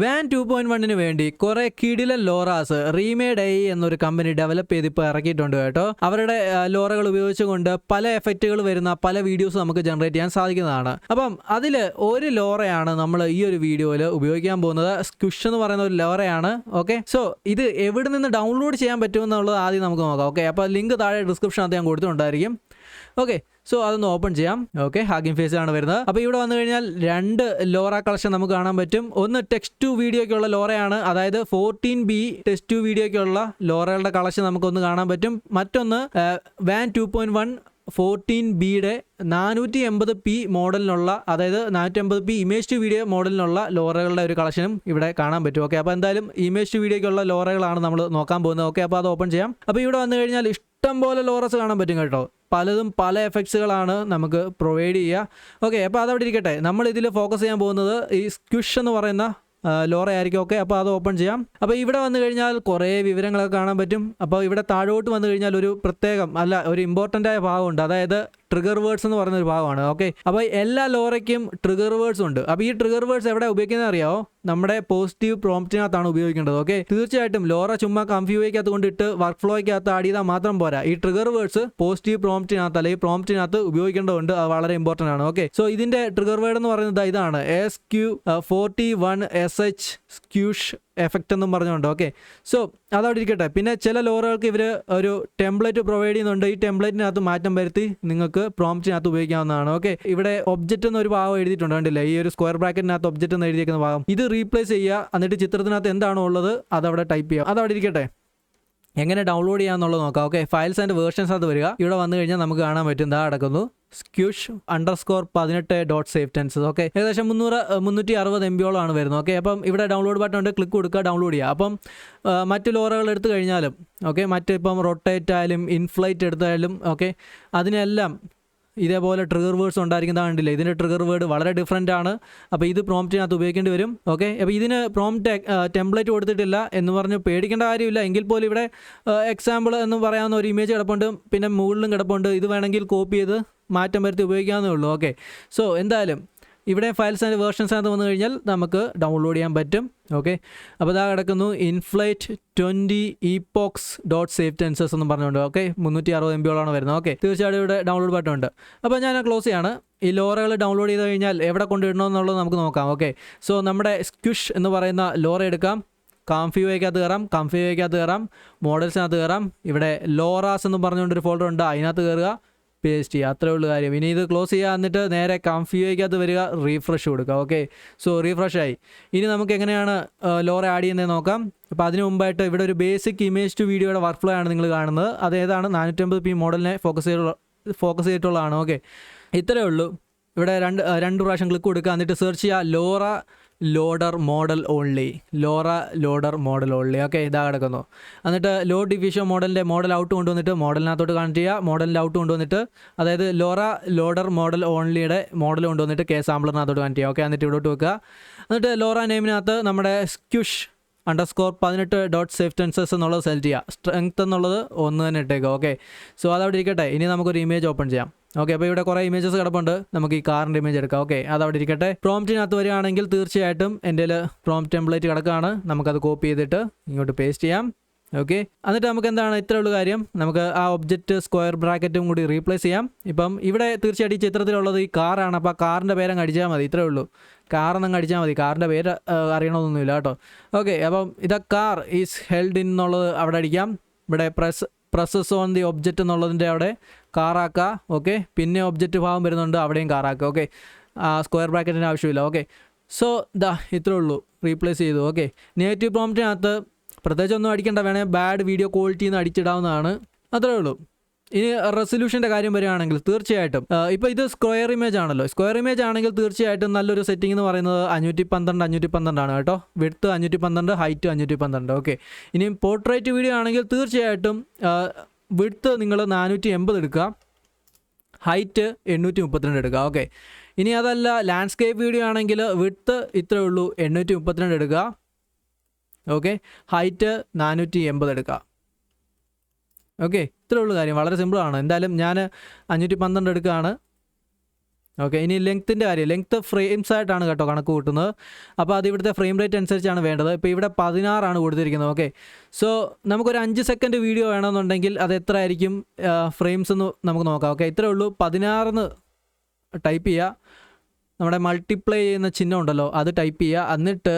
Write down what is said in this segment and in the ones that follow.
Van two point വണ്ണിന് വേണ്ടി കുറെ കിടിലൻ ലോറാസ് റീമേഡ് ഐ എന്നൊരു കമ്പനി ഡെവലപ്പ് ചെയ്ത് ഇപ്പോൾ ഇറക്കിയിട്ടുണ്ട് കേട്ടോ. അവരുടെ ലോറകൾ ഉപയോഗിച്ചുകൊണ്ട് പല എഫക്റ്റുകൾ വരുന്ന പല വീഡിയോസ് നമുക്ക് ജനറേറ്റ് ചെയ്യാൻ സാധിക്കുന്നതാണ്. അപ്പം അതിൽ ഒരു ലോറയാണ് നമ്മൾ ഈ ഒരു വീഡിയോയിൽ ഉപയോഗിക്കാൻ പോകുന്നത്. സ്ക്വിഷ് എന്ന് പറയുന്ന ഒരു ലോറയാണ് ഓക്കെ സോ ഇത് എവിടെ നിന്ന് ഡൗൺലോഡ് ചെയ്യാൻ പറ്റുമെന്നുള്ളത് ആദ്യം നമുക്ക് നോക്കാം ഓക്കെ അപ്പോൾ ലിങ്ക് താഴെ ഡിസ്ക്രിപ്ഷനകത്ത് ഞാൻ കൊടുത്തിട്ടുണ്ടായിരിക്കും ഓക്കെ സോ അതൊന്ന് ഓപ്പൺ ചെയ്യാം. ഓക്കെ ഹാഗിങ് ഫേസ് ആണ് വരുന്നത്. അപ്പോൾ ഇവിടെ വന്നു കഴിഞ്ഞാൽ രണ്ട് ലോറ കളക്ഷൻ നമുക്ക് കാണാൻ പറ്റും. ഒന്ന് ടെക്സ്റ്റ് ടു വീഡിയോയ്ക്കുള്ള ലോറയാണ് അതായത് ഫോർട്ടീൻ ബി ടെക്സ്റ്റ് ടു വീഡിയോയ്ക്കുള്ള ലോറകളുടെ കളക്ഷൻ നമുക്കൊന്ന് കാണാൻ പറ്റും. മറ്റൊന്ന് Wan two point one fourteen ബിയുടെ നാനൂറ്റി എൺപത് പി മോഡലിനുള്ള അതായത് നാനൂറ്റി എൺപത് പി ഇമേജ് ടു വീഡിയോ മോഡലിനുള്ള ലോറകളുടെ ഒരു കളക്ഷനും ഇവിടെ കാണാൻ പറ്റും. ഓക്കെ അപ്പോൾ എന്തായാലും ഇമേജ് ടു വീഡിയോയ്ക്കുള്ള ലോറകളാണ് നമ്മൾ നോക്കാൻ പോകുന്നത്. ഓക്കെ അപ്പോൾ അത് ഓപ്പൺ ചെയ്യാം. അപ്പോൾ ഇവിടെ വന്നു കഴിഞ്ഞാൽ ഇഷ്ടം പോലെ ലോറസ് കാണാൻ പറ്റും കേട്ടോ. പലതും പല എഫക്ട്സുകളാണ് നമുക്ക് പ്രൊവൈഡ് ചെയ്യുക ഓക്കെ അപ്പോൾ അതവിടെ ഇരിക്കട്ടെ. നമ്മൾ ഇതിൽ ഫോക്കസ് ചെയ്യാൻ പോകുന്നത് ഈ സ്ക്വിഷ് എന്ന് പറയുന്ന ലോറ ആയിരിക്കും. ഓക്കെ അപ്പോൾ അത് ഓപ്പൺ ചെയ്യാം. അപ്പോൾ ഇവിടെ വന്നു കഴിഞ്ഞാൽ കുറേ വിവരങ്ങളൊക്കെ കാണാൻ പറ്റും. അപ്പോൾ ഇവിടെ താഴോട്ട് വന്നു കഴിഞ്ഞാൽ ഒരു പ്രത്യേകം അല്ല ഒരു ഇമ്പോർട്ടന്റ് ആയ ഭാഗമുണ്ട്. അതായത് ട്രിഗർ വേർഡ്സ് എന്ന് പറയുന്ന ഒരു ഭാഗമാണ് ഓക്കെ അപ്പോൾ എല്ലാ ലോറയ്ക്കും ട്രിഗർ വേർഡ്സ് ഉണ്ട്. അപ്പോൾ ഈ ട്രിഗർ വേർഡ്സ് എവിടെ ഉപയോഗിക്കുന്നത് അറിയാമോ നമ്മുടെ പോസിറ്റീവ് പ്രോംപ്റ്റിനകത്താണ് ഉപയോഗിക്കേണ്ടത് ഓക്കെ തീർച്ചയായിട്ടും ലോറ ചുമ്മാ കൺഫ്യൂവയ്ക്കകത്ത് കൊണ്ടിട്ട് വർക്ക് ഫ്ലോയ്ക്കകത്ത് ആഡ് ചെയ്താൽ മാത്രം പോരാ. ഈ ട്രിഗർ വേർഡ്സ് പോസിറ്റീവ് പ്രോംപ്റ്റിനകത്ത് അല്ലെങ്കിൽ പ്രോംപ്റ്റിനകത്ത് ഉപയോഗിക്കേണ്ടതുണ്ട് അത് വളരെ ഇമ്പോർട്ടന്റ് ആണ് ഓക്കെ സോ ഇതിന്റെ ട്രിഗർ വേർഡ് എന്ന് പറയുന്നത് ഇതാണ്. S Q forty one S H squish effect എന്നും പറഞ്ഞുകൊണ്ട് ഓക്കെ സോ അതവിടെ ഇരിക്കട്ടെ. പിന്നെ ചില ലോറുകൾക്ക് ഇവർ ഒരു ടെംപ്ലേറ്റ് പ്രൊവൈഡ് ചെയ്യുന്നുണ്ട്. ഈ ടെംപ്ലേറ്റിനകത്ത് മാറ്റം വരുത്തി നിങ്ങൾക്ക് പ്രോംപ്റ്റിനകത്ത് ഉപയോഗിക്കാവുന്നതാണ്. ഓക്കെ ഇവിടെ ഒബ്ജക്റ്റ് എന്നൊരു ഭാഗം എഴുതിയിട്ടുണ്ട് കണ്ടില്ലേ? ഈ ഒരു സ്ക്വയർ ബ്രാക്കറ്റിനകത്ത് ഒബ്ജക്റ്റ് എന്ന് എഴുതിയിരിക്കുന്ന ഭാഗം. ഇത് റീപ്ലേസ് ചെയ്യുക എന്നിട്ട് ചിത്രത്തിനകത്ത് എന്താണോ ഉള്ളത് അതവിടെ ടൈപ്പ് ചെയ്യാം അതവിടെ ഇരിക്കട്ടെ. എങ്ങനെ ഡൗൺലോഡ് ചെയ്യാന്നുള്ളത് നോക്കാം. ഓക്കെ ഫയൽസ് ആൻഡ് വേർഷൻസ് അത് വരിക. ഇവിടെ വന്നു കഴിഞ്ഞാൽ നമുക്ക് കാണാൻ പറ്റും. ഇതാ അടക്കുന്നു. സ്ക്യൂഷ് അണ്ടർ സ്കോർ പതിനെട്ട് ഡോട്ട് സേഫ് ടെൻസസ്. ഓക്കെ. ഏകദേശം മുന്നൂറ് മുന്നൂറ്റി അറുപത് എം ബിയോളമാണ് വരുന്നത്. ഓക്കെ. അപ്പം ഇവിടെ ഡൗൺലോഡ് ബട്ടൺ ഉണ്ട്. ക്ലിക്ക് കൊടുക്കുക ഡൗൺലോഡ് ചെയ്യുക. അപ്പം മറ്റു മറ്റ് ലോറകൾ എടുത്തു കഴിഞ്ഞാലും ഓക്കെ മറ്റ് ഇപ്പം റൊട്ടേറ്റ് ആയാലും ഇൻഫ്ലൈറ്റ് എടുത്തായാലും ഓക്കെ അതിനെല്ലാം ഇതേപോലെ ട്രിഗർ വേർഡ്സ് ഉണ്ടായിരിക്കുന്നത് കണ്ടില്ല? ഇതിന്റെ ട്രിഗർ വേർഡ് വളരെ ഡിഫറെന്റ് ആണ്. അപ്പോൾ ഇത് പ്രോംപ്റ്റിനകത്ത് ഉപയോഗിക്കേണ്ടി വരും. ഓക്കെ അപ്പോൾ ഇതിന് പ്രോംപ്റ്റ് ടെംപ്ലേറ്റ് കൊടുത്തിട്ടില്ല എന്ന് പറഞ്ഞ് പേടിക്കേണ്ട കാര്യമില്ല. എങ്കിൽ പോലും ഇവിടെ എക്സാമ്പിൾ എന്ന് പറയാവുന്ന ഒരു ഇമേജ് കിടപ്പുണ്ട്. പിന്നെ മുകളിലും കിടപ്പുണ്ട്. ഇത് വേണമെങ്കിൽ കോപ്പി ചെയ്ത് മാറ്റം വരുത്തി ഉപയോഗിക്കാവുന്നേ ഉള്ളൂ. ഓക്കെ സോ എന്തായാലും ഇവിടെ ഫയൽസ് ആൻഡ് വേർഷൻസ് ആണെന്ന് വന്നു കഴിഞ്ഞാൽ നമുക്ക് ഡൗൺലോഡ് ചെയ്യാൻ പറ്റും. ഓക്കെ അപ്പോൾ ഇതാ കിടക്കുന്നു inflate twenty epochs dot safe tensors എന്ന് പറഞ്ഞുകൊണ്ട്. ഓക്കെ മുന്നൂറ്റി അറുപത് എം ബിയോളാണ് വരുന്നത്. ഓക്കെ തീർച്ചയായിട്ടും ഇവിടെ ഡൗൺലോഡ് ബട്ടൺ ഉണ്ട്. അപ്പോൾ ഞാൻ ക്ലോസ് ചെയ്യാണ്. ഈ ലോറകൾ ഡൗൺലോഡ് ചെയ്ത് കഴിഞ്ഞാൽ എവിടെ കൊണ്ടിടണമെന്നുള്ളത് നമുക്ക് നോക്കാം. ഓക്കെ സോ നമ്മുടെ സ്ക്വിഷ് എന്ന് പറയുന്ന ലോറ എടുക്കാം. കാംഫിയോയ്ക്കകത്ത് കയറാം. കാംഫിയോയ്ക്കകത്ത് കയറാം. മോഡൽസിനകത്ത് കയറാം. ഇവിടെ ലോറാസ് എന്ന് പറഞ്ഞുകൊണ്ടൊരു ഫോൾഡർ ഉണ്ട്. അതിനകത്ത് കയറുക. പേസ്റ്റ് ചെയ്യുക അത്രേ ഉള്ളൂ കാര്യം. ഇനി ഇത് ക്ലോസ് ചെയ്യുക എന്നിട്ട് നേരെ കംഫ്യൂയ്ക്കകത്ത് വരിക റീഫ്രഷ് കൊടുക്കുക. ഓക്കെ സോ റീഫ്രഷ് ആയി. ഇനി നമുക്ക് എങ്ങനെയാണ് ലോറ ആഡ് ചെയ്യുന്നത് നോക്കാം. അപ്പോൾ അതിന് മുമ്പായിട്ട് ഇവിടെ ഒരു ബേസിക് ഇമേജ് ടു വീഡിയോയുടെ വർക്ക് ഫ്ലോ ആണ് നിങ്ങൾ കാണുന്നത്. അത് ഏതാണ്? നാനൂറ്റമ്പത് പി മോഡലിനെ ഫോക്കസ് ചെയ്തുള്ള ഫോക്കസ് ചെയ്തിട്ടുള്ളതാണ്. ഓക്കെ ഇത്രയേ ഉള്ളൂ. ഇവിടെ രണ്ട് രണ്ട് പ്രാവശ്യം ക്ലിക്ക് കൊടുക്കുക. എന്നിട്ട് സെർച്ച് ചെയ്യുക. Lora loader model only lora loader model only okay ഇതാ കിടക്കുന്നു. എന്നിട്ട് ലോ ഡിവിഷൻ മോഡലിന്റെ മോഡൽ ഔട്ട് കൊണ്ടുവന്നിട്ട് മോഡലിനകത്തോട്ട് കണക്ട് ചെയ്യുക. മോഡലിന്റെ ഔട്ട് കൊണ്ടുവന്നിട്ട് അതായത് ലോറ ലോഡർ മോഡൽ ഓൺലിയുടെ മോഡൽ കൊണ്ടുവന്നിട്ട് കെ സാമ്പിളിനകത്തോട്ട് കണക്ട് ചെയ്യുക. ഓക്കെ എന്നിട്ട് ഇവിടോട്ട് വെക്കുക. എന്നിട്ട് ലോറ നെയിമിനകത്ത് നമ്മുടെ സ്ക്യുഷ് അണ്ടർസ്കോർ പതിനെട്ട് ഡോട്ട് സേഫ് ടെൻസസ് എന്നുള്ളത് സെലക്ട് ചെയ്യുക. സ്ട്രെങ്ത് എന്നുള്ളത് ഒന്ന് തന്നെ ഇട്ടേക്കുക. ഓക്കെ സോ അതവിടെ ഇരിക്കട്ടെ. ഇനി നമുക്കൊരു ഇമേജ് ഓപ്പൺ ചെയ്യാം. ഓക്കെ അപ്പോൾ ഇവിടെ കുറേ ഇമേജസ് കിടപ്പുണ്ട്. നമുക്ക് ഈ കാറിന്റെ ഇമേജ് എടുക്കാം. ഓക്കെ അത് അവിടെ ഇരിക്കട്ടെ പ്രോംപ്റ്റിനകത്ത് വരികയാണെങ്കിൽ തീർച്ചയായിട്ടും എന്റെ പ്രോംപ്റ്റ് ടെംപ്ലേറ്റ് കിടക്കുകയാണ് നമുക്കത് കോപ്പി ചെയ്തിട്ട് ഇങ്ങോട്ട് പേസ്റ്റ് ചെയ്യാം. ഓക്കെ എന്നിട്ട് നമുക്ക് എന്താണ്? ഇത്ര ഉള്ള കാര്യം. നമുക്ക് ആ ഒബ്ജക്റ്റ് സ്ക്വയർ ബ്രാക്കറ്റും കൂടി റീപ്ലേസ് ചെയ്യാം. ഇപ്പം ഇവിടെ തീർച്ചയായിട്ടും ഈ ചിത്രത്തിലുള്ളത് ഈ കാറാണ് അപ്പോൾ ആ കാറിന്റെ പേരങ്ങ് അടിച്ചാൽ മതി. ഇത്രേ ഉള്ളൂ. കാറെന്നങ്ങ് അടിച്ചാൽ മതി. കാറിന്റെ പേര് അറിയണമെന്നൊന്നുമില്ല കേട്ടോ. ഓക്കെ അപ്പം ഇതാ കാർ ഈസ് ഹെൽഡ് ഇൻ എന്നുള്ളത് അവിടെ അടിക്കാം. ഇവിടെ press presses on the object എന്നുള്ളതിന്റെ അവിടെ കാറാക്കുക ഓക്കെ പിന്നെ ഒബ്ജക്റ്റ് ഭാവം വരുന്നുണ്ട് അവിടെയും കാറാക്കുക ഓക്കെ സ്ക്വയർ ബ്രാക്കറ്റിന്റെ ആവശ്യമില്ല ഓക്കെ സോ ദാ ഇത്രേ ഉള്ളൂ. റീപ്ലേസ് ചെയ്തു ഓക്കെ നെഗറ്റീവ് പ്രോംപ്റ്റിനകത്ത് പ്രത്യേകിച്ച് ഒന്നും അടിക്കേണ്ട വേണേൽ ബാഡ് വീഡിയോ ക്വാളിറ്റി എന്ന് അടിച്ചിടാവുന്നതാണ്. അത്രേ ഉള്ളൂ. ഇനി റെസൊല്യൂഷന്റെ കാര്യം വരികയാണെങ്കിൽ തീർച്ചയായിട്ടും ഇപ്പോൾ ഇത് സ്ക്വയർ ഇമേജ് ആണല്ലോ. സ്ക്വയർ ഇമേജ് ആണെങ്കിൽ തീർച്ചയായിട്ടും നല്ലൊരു സെറ്റിംഗ് എന്ന് പറയുന്നത് അഞ്ഞൂറ്റി പന്ത്രണ്ട് അഞ്ഞൂറ്റി പന്ത്രണ്ടാണ് കേട്ടോ. വിടുത്ത് അഞ്ഞൂറ്റി പന്ത്രണ്ട് ഹൈറ്റ് അഞ്ഞൂറ്റി പന്ത്രണ്ട് ഓക്കെ ഇനി പോർട്രേറ്റ് വീഡിയോ ആണെങ്കിൽ തീർച്ചയായിട്ടും വിഡ്ത്ത് നിങ്ങൾ നാനൂറ്റി എൺപത് എടുക്കുക. ഹൈറ്റ് എണ്ണൂറ്റി മുപ്പത്തിരണ്ട് എടുക്കുക. ഓക്കെ ഇനി അതല്ല ലാൻഡ്സ്കേപ്പ് വീഡിയോ ആണെങ്കിൽ വിഡ്ത്ത് ഇത്രയേ ഉള്ളൂ എണ്ണൂറ്റി മുപ്പത്തിരണ്ട് എടുക്കുക. ഓക്കെ ഹൈറ്റ് നാനൂറ്റി എൺപത് എടുക്കുക. ഓക്കെ ഇത്രയേ ഉള്ളൂ കാര്യം. വളരെ സിമ്പിളാണ് എന്തായാലും ഞാൻ അഞ്ഞൂറ്റി പന്ത്രണ്ട് എടുക്കുകയാണ്. ഓക്കെ ഇനി ലെങ്ത്തിന്റെ കാര്യം. ലെങ്ത്ത് ഫ്രെയിംസ് ആയിട്ടാണ് കേട്ടോ കണക്ക് കൂട്ടുന്നത്. അപ്പോൾ അത് ഇവിടുത്തെ ഫ്രെയിം റേറ്റ് അനുസരിച്ചാണ് വേണ്ടത്. ഇപ്പോൾ ഇവിടെ പതിനാറാണ് കൊടുത്തിരിക്കുന്നത്. ഓക്കെ സോ നമുക്കൊരു അഞ്ച് സെക്കൻഡ് വീഡിയോ വേണമെന്നുണ്ടെങ്കിൽ അത് എത്ര ആയിരിക്കും ഫ്രെയിംസ് എന്ന് നമുക്ക് നോക്കാം. ഓക്കെ ഇത്രേ ഉള്ളൂ. പതിനാറെന്ന് ടൈപ്പ് ചെയ്യുക നമ്മുടെ മൾട്ടിപ്ലൈ ചെയ്യുന്ന ചിഹ്നം ഉണ്ടല്ലോ അത് ടൈപ്പ് ചെയ്യുക എന്നിട്ട്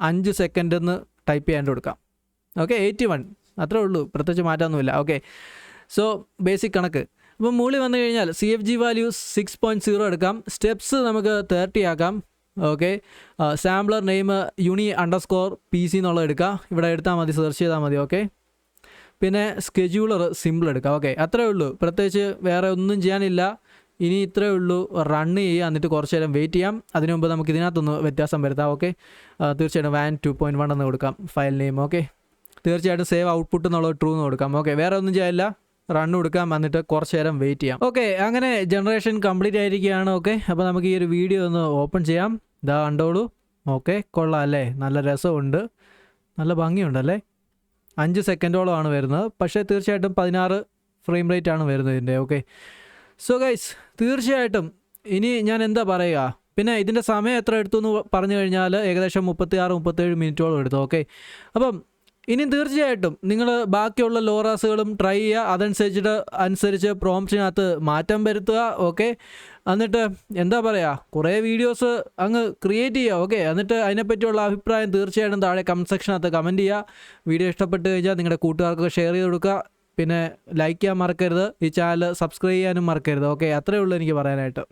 അഞ്ച് സെക്കൻഡ് എന്ന് ടൈപ്പ് ചെയ്യാണ്ട് കൊടുക്കാം. ഓക്കെ എയ്റ്റി വൺ അത്രേ ഉള്ളൂ. പ്രത്യേകിച്ച് മാറ്റമൊന്നുമില്ല. ഓക്കെ സോ ബേസിക് കണക്ക്. അപ്പം മുകളിൽ വന്നു കഴിഞ്ഞാൽ C F G value six point zero എടുക്കാം. സ്റ്റെപ്സ് നമുക്ക് തേർട്ടി ആക്കാം. Okay sampler name uni underscore P C എന്നുള്ളത് എടുക്കുക ഇവിടെ എടുത്താൽ മതി സെർച്ച് ചെയ്താൽ മതി. ഓക്കെ പിന്നെ സ്കെഡ്യൂളർ സിമ്പിൾ എടുക്കുക ഓക്കെ അത്രേ ഉള്ളൂ. പ്രത്യേകിച്ച് വേറെ ഒന്നും ചെയ്യാനില്ല. ഇനി ഇത്രേ ഉള്ളൂ. റൺ ചെയ്യുക. എന്നിട്ട് കുറച്ച് നേരം വെയിറ്റ് ചെയ്യാം. അതിനു മുമ്പ് നമുക്ക് ഇതിനകത്തൊന്ന് വ്യത്യാസം വരുത്താം. ഓക്കെ തീർച്ചയായിട്ടും വാൻ ടു പോയിന്റ് വൺ എന്ന് കൊടുക്കാം. ഫയൽ നെയിം ഓക്കെ തീർച്ചയായിട്ടും സേവ് ഔട്ട്പുട്ട് എന്നുള്ളത് ട്രൂ എന്ന് കൊടുക്കാം. ഓക്കെ വേറെ ഒന്നും ചെയ്യാനില്ല. റൺ കൊടുക്കാൻ വന്നിട്ട് കുറച്ച് നേരം വെയിറ്റ് ചെയ്യാം. ഓക്കെ അങ്ങനെ ജനറേഷൻ കംപ്ലീറ്റ് ആയിരിക്കുകയാണ് ഓക്കെ അപ്പോൾ നമുക്ക് ഈ ഒരു വീഡിയോ ഒന്ന് ഓപ്പൺ ചെയ്യാം. ഇതാ കണ്ടോളൂ. ഓക്കെ കൊള്ളാം അല്ലേ? നല്ല രസമുണ്ട്. നല്ല ഭംഗിയുണ്ടല്ലേ അഞ്ച് സെക്കൻഡോളമാണ് വരുന്നത്. പക്ഷേ തീർച്ചയായിട്ടും പതിനാറ് ഫ്രെയിം റേറ്റ് ആണ് വരുന്നത് ഇതിന്റെ ഓക്കെ സോ ഗൈസ് തീർച്ചയായിട്ടും ഇനി ഞാൻ എന്താ പറയുക? പിന്നെ ഇതിന്റെ സമയം എത്ര എടുത്തു എന്ന് പറഞ്ഞു കഴിഞ്ഞാൽ ഏകദേശം മുപ്പത്തി ആറ് മുപ്പത്തേഴ് മിനിറ്റോളം എടുത്തു ഓക്കെ അപ്പം ഇനി തീർച്ചയായിട്ടും നിങ്ങൾ ബാക്കിയുള്ള ലോറാസുകളും ട്രൈ ചെയ്യുക. അതനുസരിച്ചിട്ട് അനുസരിച്ച് പ്രോംപ്റ്റിനകത്ത് മാറ്റം വരുത്തുക ഓക്കെ എന്നിട്ട് എന്താ പറയുക കുറേ വീഡിയോസ് അങ്ങ് ക്രിയേറ്റ് ചെയ്യുക ഓക്കെ എന്നിട്ട് അതിനെപ്പറ്റിയുള്ള അഭിപ്രായം തീർച്ചയായിട്ടും താഴെ കമന്റ് സെക്ഷനകത്ത് കമന്റ് ചെയ്യുക. വീഡിയോ ഇഷ്ടപ്പെട്ട് കഴിഞ്ഞാൽ നിങ്ങളുടെ കൂട്ടുകാർക്ക് ഷെയർ ചെയ്ത് കൊടുക്കുക. പിന്നെ ലൈക്ക് ചെയ്യാൻ മറക്കരുത്. ഈ ചാനൽ സബ്സ്ക്രൈബ് ചെയ്യാനും മറക്കരുത് ഓക്കെ അത്രയേ ഉള്ളൂ എനിക്ക് പറയാനായിട്ട്.